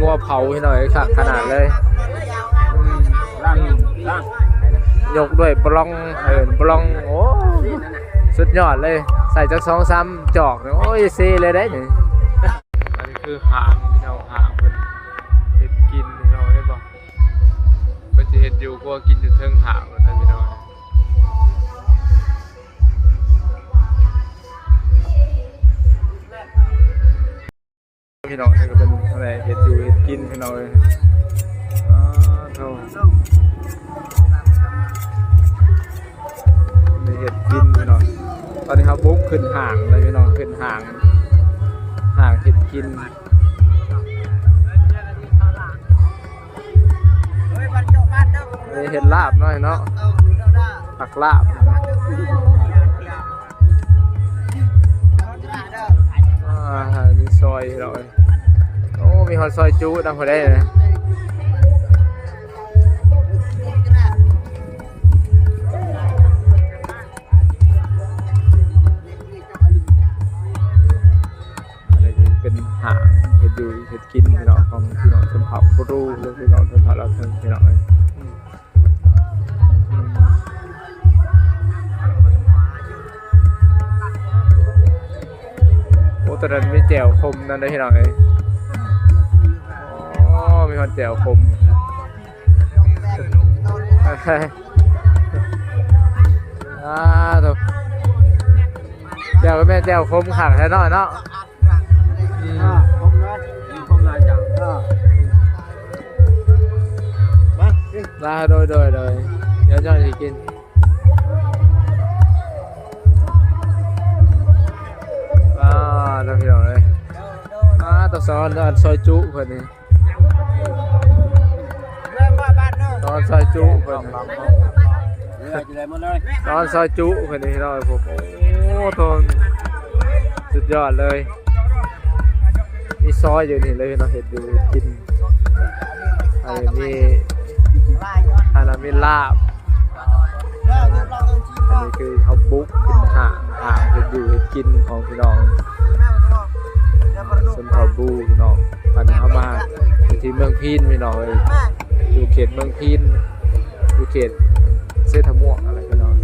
งัวเผาให้หน่อยค่ะขนาดเลยอืมล่างล่างยกด้วยบลองเอินบลองโอ้สุดยอดเลย ใส่จักสองซ้ำจอกเนี่ยโอ้ยเซเลยได้นี่อันนี้คือหางที่เราหางเป็นเห็ดกินที่เราเห็นบอกเป็นจะเห็ดอยู่ก็กินอยู่เทิงหางเลยนะพี่น้อง พี่น้องนี่ก็เป็นอะไรเห็ดอยู่เห็ดกินพี่น้องเลยอ่าเท่ามีเห็ดกินพี่น้องตอนนี้ครับบุ๊กขึ้นห่างเลยพี่น้องขึ้นห่างห่างเห็ดกินเห็ดลาบหน่อยเนาะผักลาบอ่ามีซอ มีฮอตซอยจูดังพอได้เลยอันนี้คือเป็นหางเห็ดอยู่เห็ดกินพี่น้องของพี่น้องชนเผ่าบรูหรือพี่น้องชนเผ่าเราเพิ่งพี่น้องเลยอืมอืมโอ้ตอนนั้นไมีแจวคมนั่นได้อพี่น้องเลย มีคนแจ่วคมอ่าถูกแจ่วก็แม่นแจ่วคมขังแท้น้อยเนาะอืมคมนะคมนายจังมาลาโดยโดยโดยเดี๋ยวเจ้าจะกินอ่าเดี๋ยวพี่น้องเลยอ่าตัวซอนอันซอยจุเพิ่นนี่ อนซอยจุเพิ่นนี้ตอนซอยจุเพิ่นนี่เอ้ยผมโอ้ทนสุดยอดเลย มีซอยอยู่นี่เลยพี่น้องเห็ดอยู่กินอันนี้อันนั้นมีลาบอันนี้คือเขาบุ๊กขึ้นห่างห่างเห็ดอยู่เห็ดกินของพี่น้องสนเผ่าบูพี่น้องอันนี้เขามาอยู่ที่เมืองพีนพี่น้องเลย อยู่เขตเมืองพีนอยู่เขตเซทม่วงอะไรพี่น้อง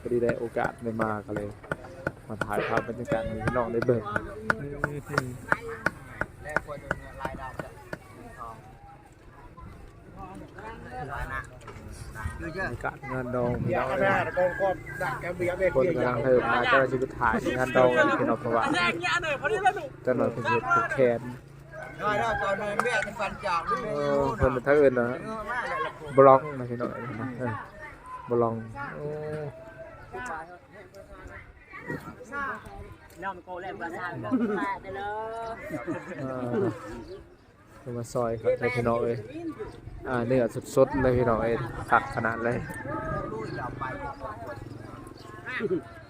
พอดีได้โอกาสได้มาก็เลย มาถ่ายภาพบรรยากาศให้พี่น้องได้เบิ่งบรรยากาศงานดองพี่น้องเลยคนกำลังเทิมมาเจ้าหน้าที่ไปถ่ายงานดองกันพี่น้องประวัติเจ้าหน้าที่ผูกแขน เออเพิ่นเป็นท่าอื่นนะบล็อกนะพี่น้องนะเออบล็อกโอ้น้องโกเล่นภาษาก็มาได้เลยเอเพิ่นมาซอยครับให้พี่น้องเอ้ยอ่าเนื้อสดๆเลยพี่น้องเอ้ยผักขนาดเลย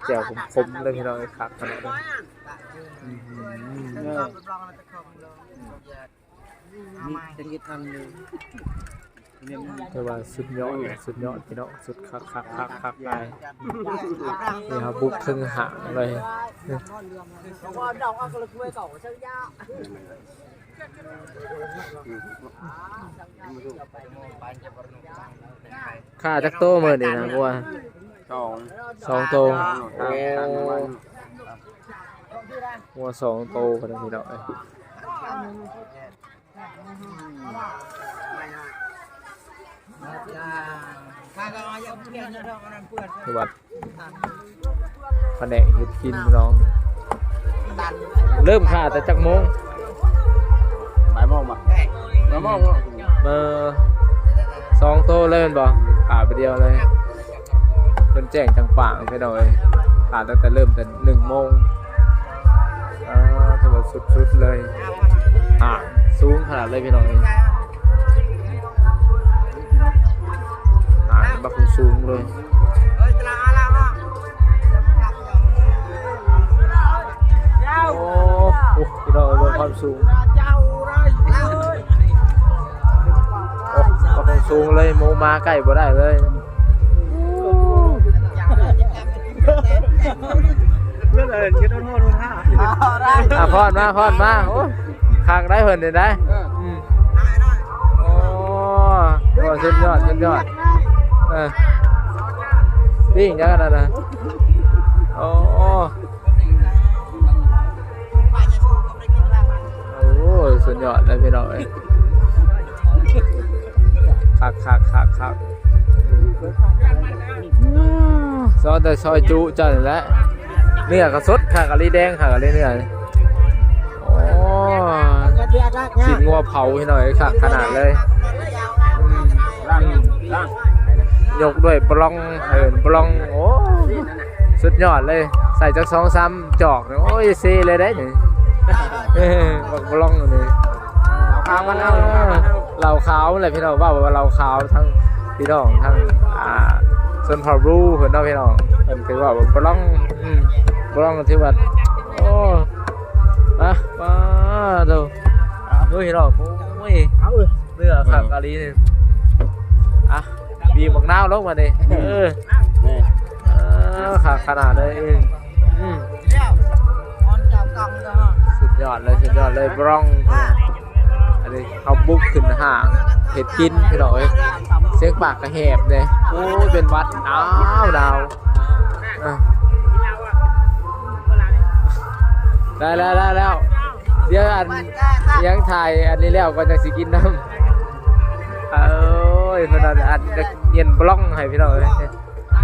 แจ่วคมๆเลยพี่น้องเอ้ยผักขนาดเลย มีจะกินทันเลยแต่ว่าสุดยอดเลยสุดยอดพี่น้องสุดคักคักคักคักไปนี่ครับบุกถึงหางเลยว่าดอกก็เลยคุยกับเจ้าย่าค่าจักโตเมื่อนี่นะวัวสองสองโตโอ้วัวสองโตพอดีพี่น้องเอ้ย คือวัดแผนกเห็ดกินพี่น้อง เริ่มค่าแต่จักโมงใบมองมาใบมองเบอร์สองโตเลยแมันบ่ขาไปเดียวเลยเป็นแจ้งจังป่างพี่น้อยขาตั้งแต่เริ่มแต่หนึ่งโมงอ่าถือว่าสุดๆเลยอ่า สูงขนาดเลยพี่น้อยอ่าบักสูงเลยโอ้โหพี่น้อยบนความสูงโอ้ก็คงสูงเลยโมมาใกล้บ่ได้เลยเพื่อนเอิญก็ต้องโทษทุนห้าอะพอดมาพอดมาโอ้ คักได้เพิ่นได้ได้เอออืมโอ้โหสุดยอดสุดยอดเออนี่อย่างนั้นนะนะโอ้โอ้สุดยอดเลยพี่น้องเอ้ยคักคักคักคักซอยแต่ซอยจุเจ้านี่แหละเนื้อกระสดค่ะกะลีแดงค่ะกะลีเนื้อนี่โอ้ สินงัวเผาให้หน่อยค่ะขนาดเลยอืมล่างล่างยกด้วยบลองเอินบลองโอ้สุดยอดเลย ใส่จักสองซ้ำจอกเนี่ยโอ้ยเซเลยได้หนึ่งบักบลองนี่เอาข้าวมาเอาเหล่าขาวอะไรพี่น้องว่าว่าเหล่าขาวทั้งพี่น้องทั้งอ่าส่วนพอรูเพิ่นเนาะพี่น้องเพิ่นคือว่าบลองอืมบลองที่ว่าโอ้มามาดู ดูพี่น้องโอ้ยเอาเออเนื้อขักกะลีนี่อะบีบบักนาวลงมาดิเออนี่เออขักขนาดเลยอืมอืมสุดยอดเลยสุดยอดเลยบรองอันนี้เขาบุกขึ้นห่างเห็ดกินพี่น้องเอ้ยเสียงปากกระแหบเลยโอ้ยเป็นหวัดดาวดาวอะได้แล้วได้แล้ว เดี๋ยวอันยังถ่ายอันนี้แล้วก็จะสิกินน้ำเอ้ยเพนนันอันจะเย็นบล็องให้พี่น้องเลย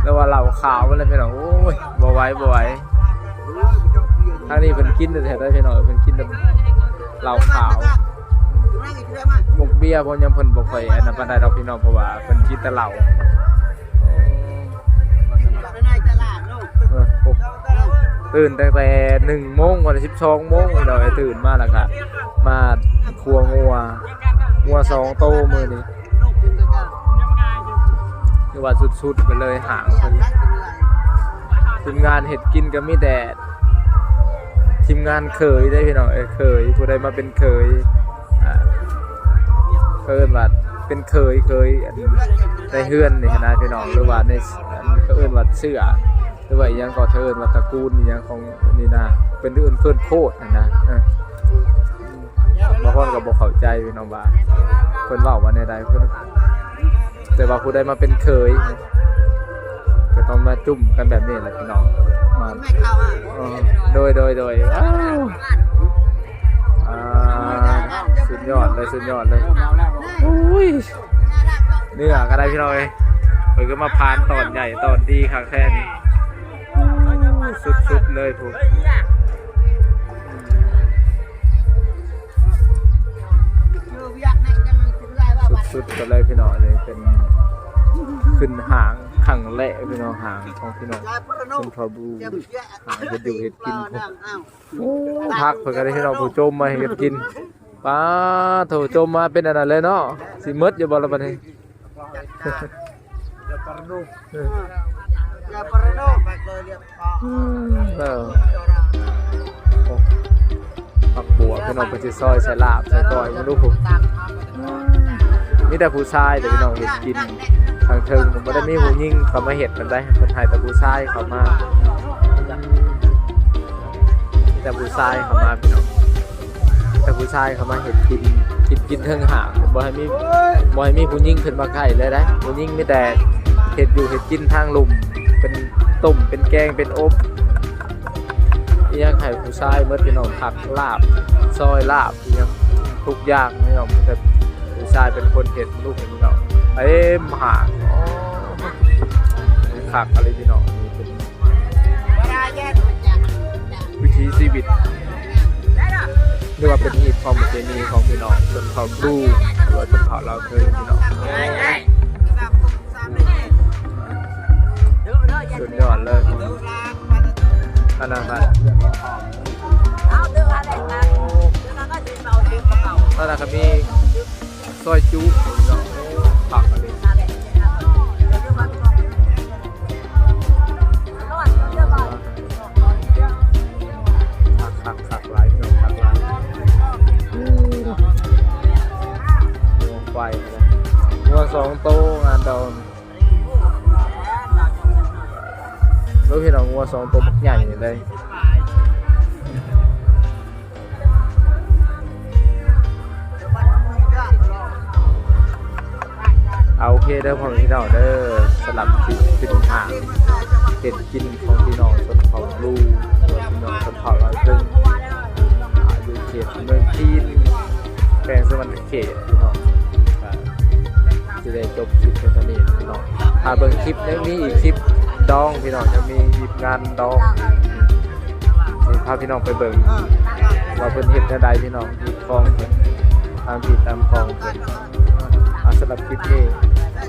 แล้วว่าเหล่าขาวมันเลยพี่น้องโอ้ยบ่ไหวบ่ไหวทางนี้เป็นกินแต่ได้พี่น้องเพิ่นกินแต่เหล่าขาวพวกเบียร์พวกยังเพิ่นบ่ค่อยอันนั้นปานใดดอกพี่น้องเพราะว่าเพิ่นกินแต่เหล้าเออพวก ตื่นตั้งแต่หนึ่งโมงวันสิบสองโมงเราไปตื่นมาแล้วก็มาครัวงัวงัวสองโตมือนี้คือว่าสุดๆไปเลยหางเพิ่นทีมงานเห็ดกินก็มีแดดทีมงานเคยได้พี่น้องเอ้เคยผู้ใดมาเป็นเคยอ่าเคยว่าเป็นเคยเคยอันในเฮือนนี่นะพี่น้องหรือว่าในเขาเอิ้นว่าเสื้อ หรือว่ายังก็เทินว่าตระกูลยังของนี่นะเป็นอื่อนเพิ่อนโคตรนะนะบางคนก็บ่เข้าใจพี่น้องว่าเพิ่นเว้าว่าในใดเพิ่อนแต่ว่าผู้ใดมาเป็นเคย ก็ต้องมาจุ่มกันแบบนี้แหละพี่น้องมาโดยโดยโดยว้าวอ่าสุดยอดเลยสุดยอดเลยอุ้ยเนื้อก็ได้พี่น้องเลยเพิ่นก็มาพานตอนใหญ่ตอนดีค่ะแค่นี้ สุดๆเลยผมสุดๆไปเลยพี่น้องเลยเป็นขึ้นหางขังแหละพี่น้องหางของพี่น้องคุณพอบูหางเห็ดอยู่เห็ดกินผมพักเพื่อกันที่เราผู้จมมาเห็ดกินป้าโถจมมาเป็นอันนั้นเลยเนาะสิมดอยู่บ่ละบัดนี้ เออโอ้ปักบัวพี่น้องไปสิซอยใส่ลาบใส่ก้อยมาดูผมมีแต่ผู้ชายแต่พี่น้องเห็ดกินทางเทิงผมไม่ได้มีผู้ยิ่งเขามาเห็ดมันได้คนไทยแต่ผู้ชายเขามาแต่ผู้ชายเขามาพี่น้องแต่ผู้ชายเขามาเห็ดกินกินกินเทิงหางบ่ให้มีบ่ให้มีผู้ยิ่งขึ้นมาใกล้เลยนะผู้ยิ่งมีแต่เห็ดอยู่เห็ดกินทางลุ่ม เป็นต้มเป็นแกงเป็นอบอียังไข่ผู้ชายเมื่อพี่น้องผักลาบ ซอยลาบอียังทุกอย่างพี่น้องแต่ผู้ชายเป็นคนเห็นลูกพี่น้องเอ้มหาผักอะไรพี่น้องนี่เป็นวิถีชีวิตเรียกว่าเป็นหีบความประเพณีของพี่น้องชนเผ่าบลูหรือว่าชนเผ่าเราวเคยพี่น้อง นาดนั้นนั่นแหละครับมีซอยจุเนาะผักอะไรผักผักผักหลายเนาะผักหลายหัวไฟเลยหัวสองโตงานดอน วัวสองตัวบักใหญ่เลยเอาโอเคเด้อพ่อพี่น้องเด้อสลับติดติดทางเก็ดกินของพี่น้องชนเผ่าลูกพี่น้องชนเผ่าเราซึ่งอยู่เขตเมืองจีนแปลงสวรรค์เขตพี่น้องจะได้จบคลิปในตอนนี้พี่น้องถ้าเบิ่งคลิปแล้วมีอีกคลิป ดองพี่น้องจะมีหยิบงานดองนี่พาพี่น้องไปเบิ่งว่าเพิ่นเฮ็ดได้ใดพี่น้องหยิบฟองเพิ่นตามผิดตามฟองเพิ่นอาสำหรับคลิปนี้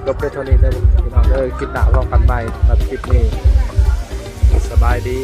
จบไปเท่านี้เลยพี่น้องเด้อคลิปหน้าพบกันใหม่สำหรับคลิปนี้สบายดี